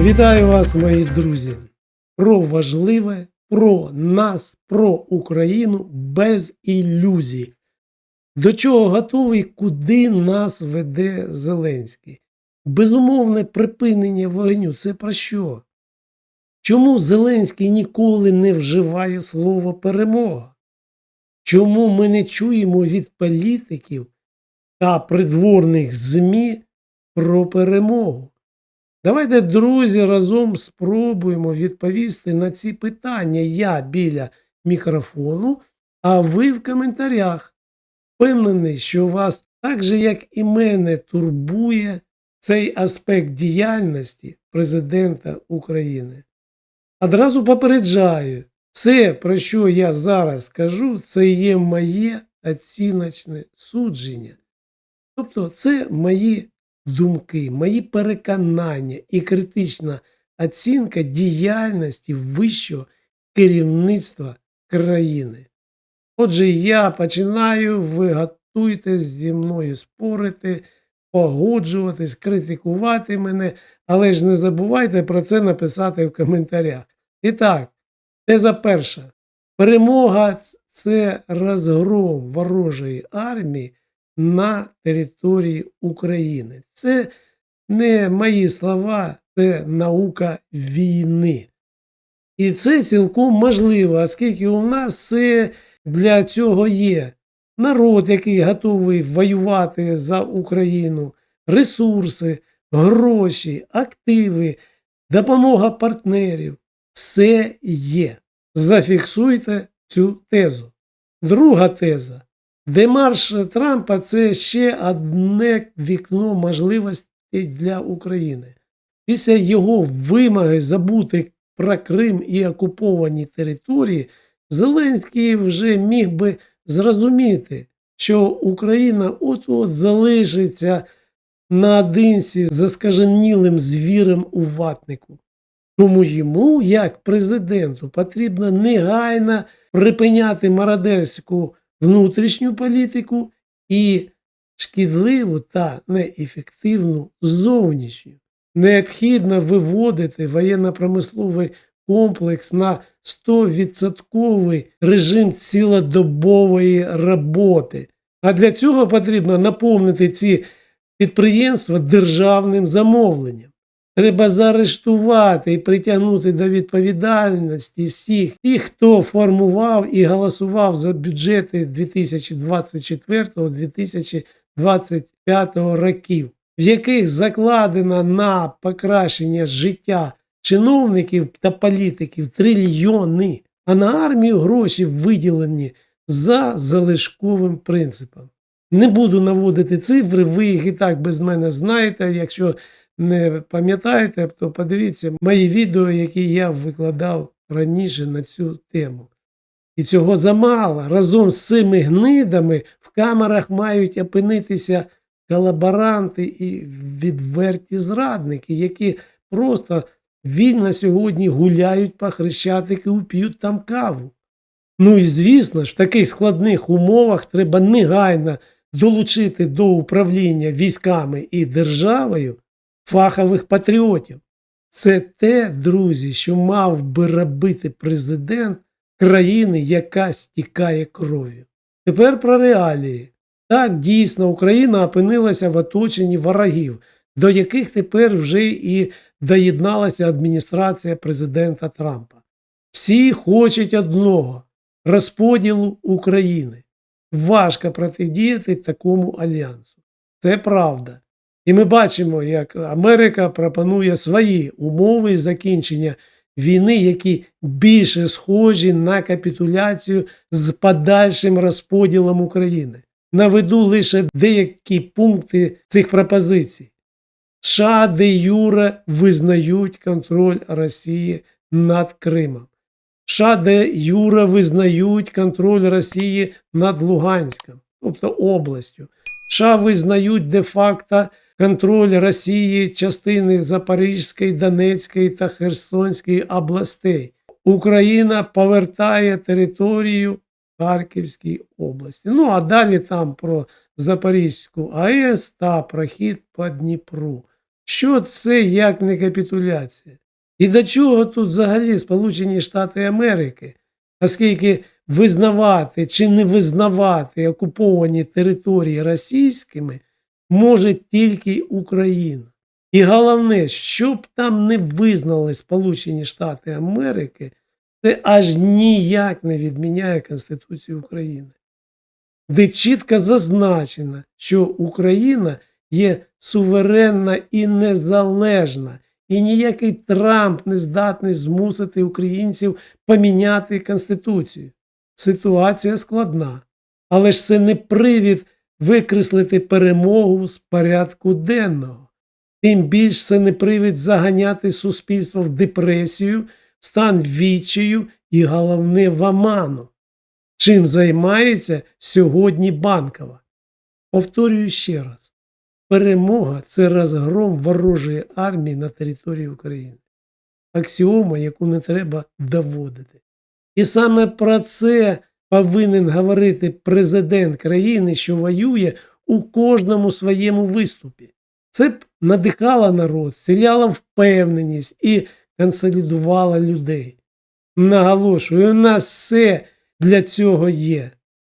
Вітаю вас, мої друзі! Про важливе, про нас, про Україну без ілюзій. До чого готовий, куди нас веде Зеленський? Безумовне припинення вогню. Це про що? Чому Зеленський ніколи не вживає слово перемога? Чому ми не чуємо від політиків та придворних ЗМІ про перемогу? Давайте, друзі, разом спробуємо відповісти на ці питання. Я біля мікрофону, а ви в коментарях. Впевнений, що вас так же, як і мене, турбує цей аспект діяльності президента України. Одразу попереджаю, все, про що я зараз скажу, це є моє оціночне судження. Тобто, це мої думки, мої переконання і критична оцінка діяльності вищого керівництва країни. Отже, я починаю, ви готуйтесь зі мною спорити, погоджуватись, критикувати мене, але ж не забувайте про це написати в коментарях. І так, теза перша. Перемога це розгром ворожої армії на території України. Це не мої слова, це наука війни. І це цілком можливо, оскільки у нас все для цього є. Народ, який готовий воювати за Україну, ресурси, гроші, активи, допомога партнерів. Все є. Зафіксуйте цю тезу. Друга теза. Демарш Трампа це ще одне вікно можливостей для України. Після його вимоги забути про Крим і окуповані території, Зеленський вже міг би зрозуміти, що Україна от-от залишиться наодинці за скаженілим звірем у ватнику. Тому йому, як президенту, потрібно негайно припиняти мародерську внутрішню політику і шкідливу та неефективну зовнішню. Необхідно виводити воєнно-промисловий комплекс на 100% режим цілодобової роботи. А для цього потрібно наповнити ці підприємства державним замовленням. Треба заарештувати і притягнути до відповідальності всіх тих, хто формував і голосував за бюджети 2024-2025 років, в яких закладено на покращення життя чиновників та політиків трильйони, а на армію гроші виділені за залишковим принципом. Не буду наводити цифри, ви їх і так без мене знаєте. Якщо не пам'ятаєте, то подивіться мої відео, які я викладав раніше на цю тему. І цього замало. Разом з цими гнидами в камерах мають опинитися колаборанти і відверті зрадники, які просто вільно сьогодні гуляють по Хрещатику, п'ють там каву. Ну і звісно ж, в таких складних умовах треба негайно долучити до управління військами і державою фахових патріотів. Це те, друзі, що мав би робити президент країни, яка стікає кров'ю. Тепер про реалії. Так, дійсно, Україна опинилася в оточенні ворогів, до яких тепер вже і доєдналася адміністрація президента Трампа. Всі хочуть одного розподілу України. Важко протидіяти такому альянсу. Це правда. І ми бачимо, як Америка пропонує свої умови закінчення війни, які більше схожі на капітуляцію з подальшим розподілом України. Наведу лише деякі пункти цих пропозицій. США де Юре визнають контроль Росії над Кримом. США де Юре визнають контроль Росії над Луганськом, тобто областю. США визнають де-факто контроль Росії частини Запорізької, Донецької та Херсонської областей. Україна повертає територію Харківській області. Ну, а далі там про Запорізьку АЕС та прохід по Дніпру. Що це як не капітуляція? І до чого тут взагалі Сполучені Штати Америки, оскільки визнавати чи не визнавати окуповані території російськими може тільки Україна. І головне, що б там не визнали Сполучені Штати Америки, це аж ніяк не відміняє Конституцію України, де чітко зазначено, що Україна є суверенна і незалежна, і ніякий Трамп не здатний змусити українців поміняти Конституцію. Ситуація складна, але ж це не привід викреслити перемогу з порядку денного. Тим більш це не привід заганяти суспільство в депресію, стан відчаю і головне в оману. Чим займається сьогодні банкова? Повторюю ще раз: перемога це розгром ворожої армії на території України. Аксіома, яку не треба доводити. І саме про це повинен говорити президент країни, що воює у кожному своєму виступі. Це б надихало народ, селяло впевненість і консолідувало людей. Наголошую, у нас все для цього є.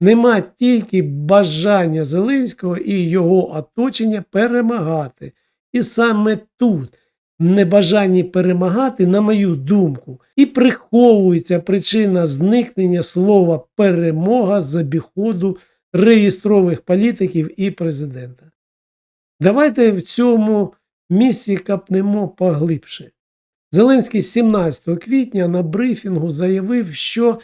Нема тільки бажання Зеленського і його оточення перемагати. І саме тут, небажанні перемагати, на мою думку, і приховується причина зникнення слова перемога з обіходу реєстрових політиків і президента. Давайте в цьому місці капнемо поглибше. Зеленський 17 квітня на брифінгу заявив, що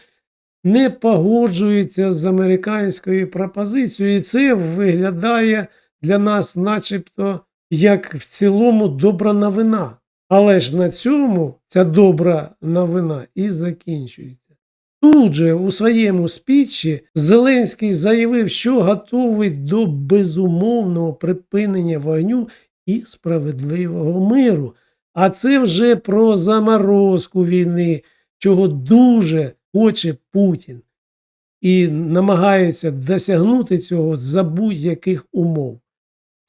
не погоджується з американською пропозицією, і це виглядає для нас, начебто, як в цілому добра новина. Але ж на цьому ця добра новина і закінчується. Тут же у своєму спічі Зеленський заявив, що готовий до безумовного припинення вогню і справедливого миру. А це вже про заморозку війни, чого дуже хоче Путін. І намагається досягнути цього за будь-яких умов.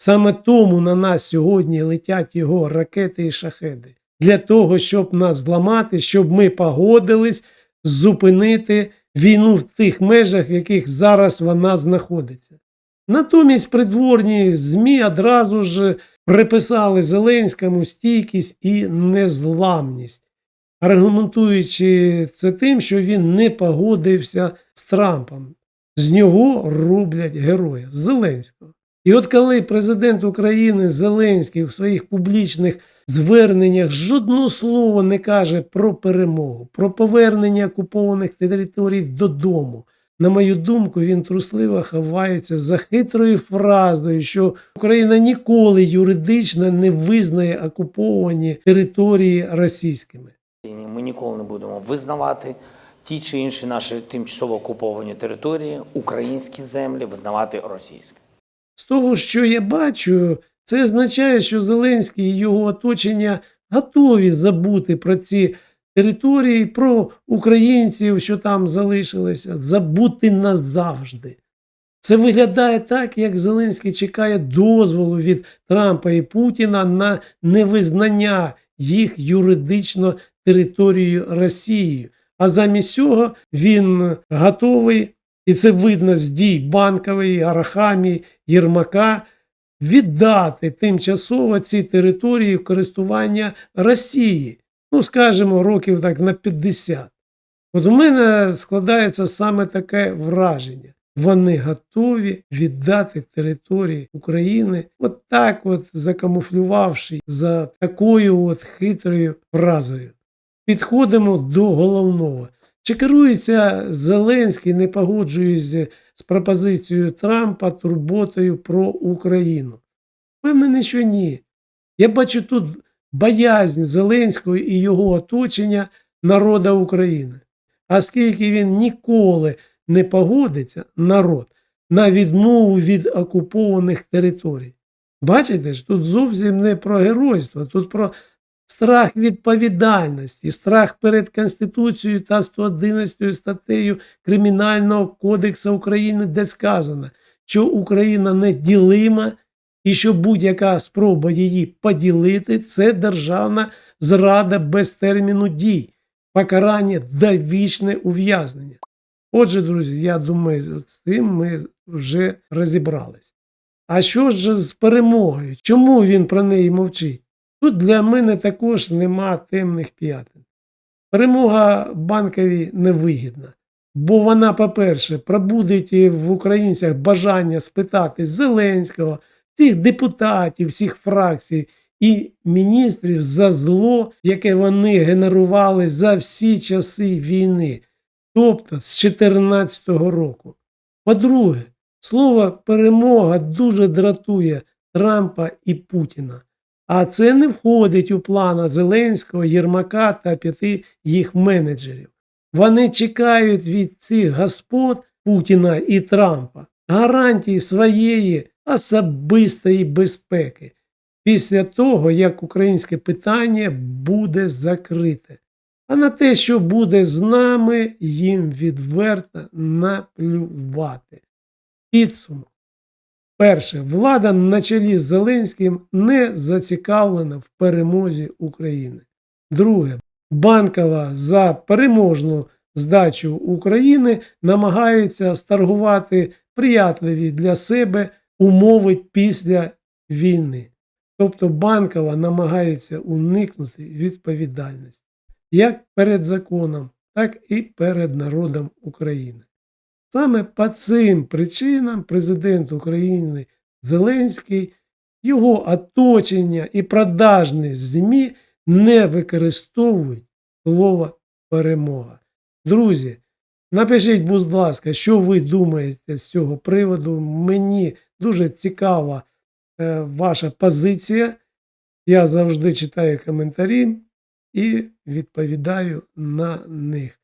Саме тому на нас сьогодні летять його ракети і шахеди. Для того, щоб нас зламати, щоб ми погодились зупинити війну в тих межах, в яких зараз вона знаходиться. Натомість придворні ЗМІ одразу ж приписали Зеленському стійкість і незламність, аргументуючи це тим, що він не погодився з Трампом. З нього роблять героя Зеленського. І от коли президент України Зеленський у своїх публічних зверненнях жодного слова не каже про перемогу, про повернення окупованих територій додому. На мою думку, він трусливо ховається за хитрою фразою, що Україна ніколи юридично не визнає окуповані території російськими. Ми ніколи не будемо визнавати ті чи інші наші тимчасово окуповані території, українські землі, визнавати російські. З того, що я бачу, це означає, що Зеленський і його оточення готові забути про ці території, про українців, що там залишилися, забути назавжди. Це виглядає так, як Зеленський чекає дозволу від Трампа і Путіна на невизнання їх юридично територією Росії. А замість цього він готовий, і це видно з дій Банкової, Арахамії, Єрмака, віддати тимчасово ці території в користування Росії. Ну, скажімо, років так на 50. От у мене складається саме таке враження. Вони готові віддати території України, от так от закамуфлювавши за такою от хитрою фразою. Підходимо до головного. Чи керується Зеленський, не погоджуючись з пропозицією Трампа турботою про Україну? Впевнений, що ні. Я бачу тут боязнь Зеленського і його оточення народа України. Оскільки він ніколи не погодиться, народ, на відмову від окупованих територій. Бачите ж, тут зовсім не про геройство, тут про страх відповідальності, страх перед Конституцією та 111 статтею Кримінального кодексу України, де сказано, що Україна неділима і що будь-яка спроба її поділити це державна зрада без терміну дій, покарання довічне ув'язнення. Отже, друзі, я думаю, з цим ми вже розібрались. А що ж з перемогою? Чому він про неї мовчить? Тут для мене також нема темних п'ятин. Перемога банкові невигідна, бо вона, по-перше, пробудить в українцях бажання спитати Зеленського, всіх депутатів, всіх фракцій і міністрів за зло, яке вони генерували за всі часи війни, тобто з 2014 року. По-друге, слово перемога дуже дратує Трампа і Путіна. А це не входить у плани Зеленського, Єрмака та п'яти їх менеджерів. Вони чекають від цих господ Путіна і Трампа гарантії своєї особистої безпеки після того, як українське питання буде закрите. А на те, що буде з нами, їм відверто наплювати. Підсумок. Перше, влада на чолі з Зеленським не зацікавлена в перемозі України. Друге, банкова за переможну здачу України намагається старгувати приятливі для себе умови після війни. Тобто банкова намагається уникнути відповідальності як перед законом, так і перед народом України. Саме по цим причинам президент України Зеленський, його оточення і продажні ЗМІ не використовують слово перемога. Друзі, напишіть, будь ласка, що ви думаєте з цього приводу. Мені дуже цікава е, ваша позиція. Я завжди читаю коментарі і відповідаю на них.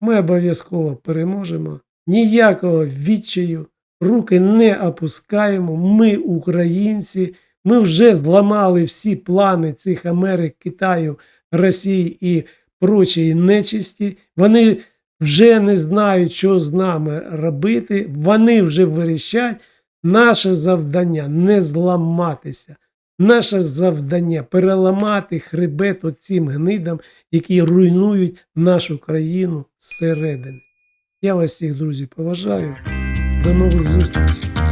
Ми обов'язково переможемо. Ніякого відчаю, руки не опускаємо. Ми, українці, ми вже зламали всі плани цих Америк, Китаю, Росії і прочої нечисті. Вони вже не знають, що з нами робити. Вони вже вирішать. Наше завдання не зламатися. Наше завдання переламати хребет оцим гнидам, які руйнують нашу країну зсередини. Я вас всіх, друзі, поважаю. До нових зустрічей.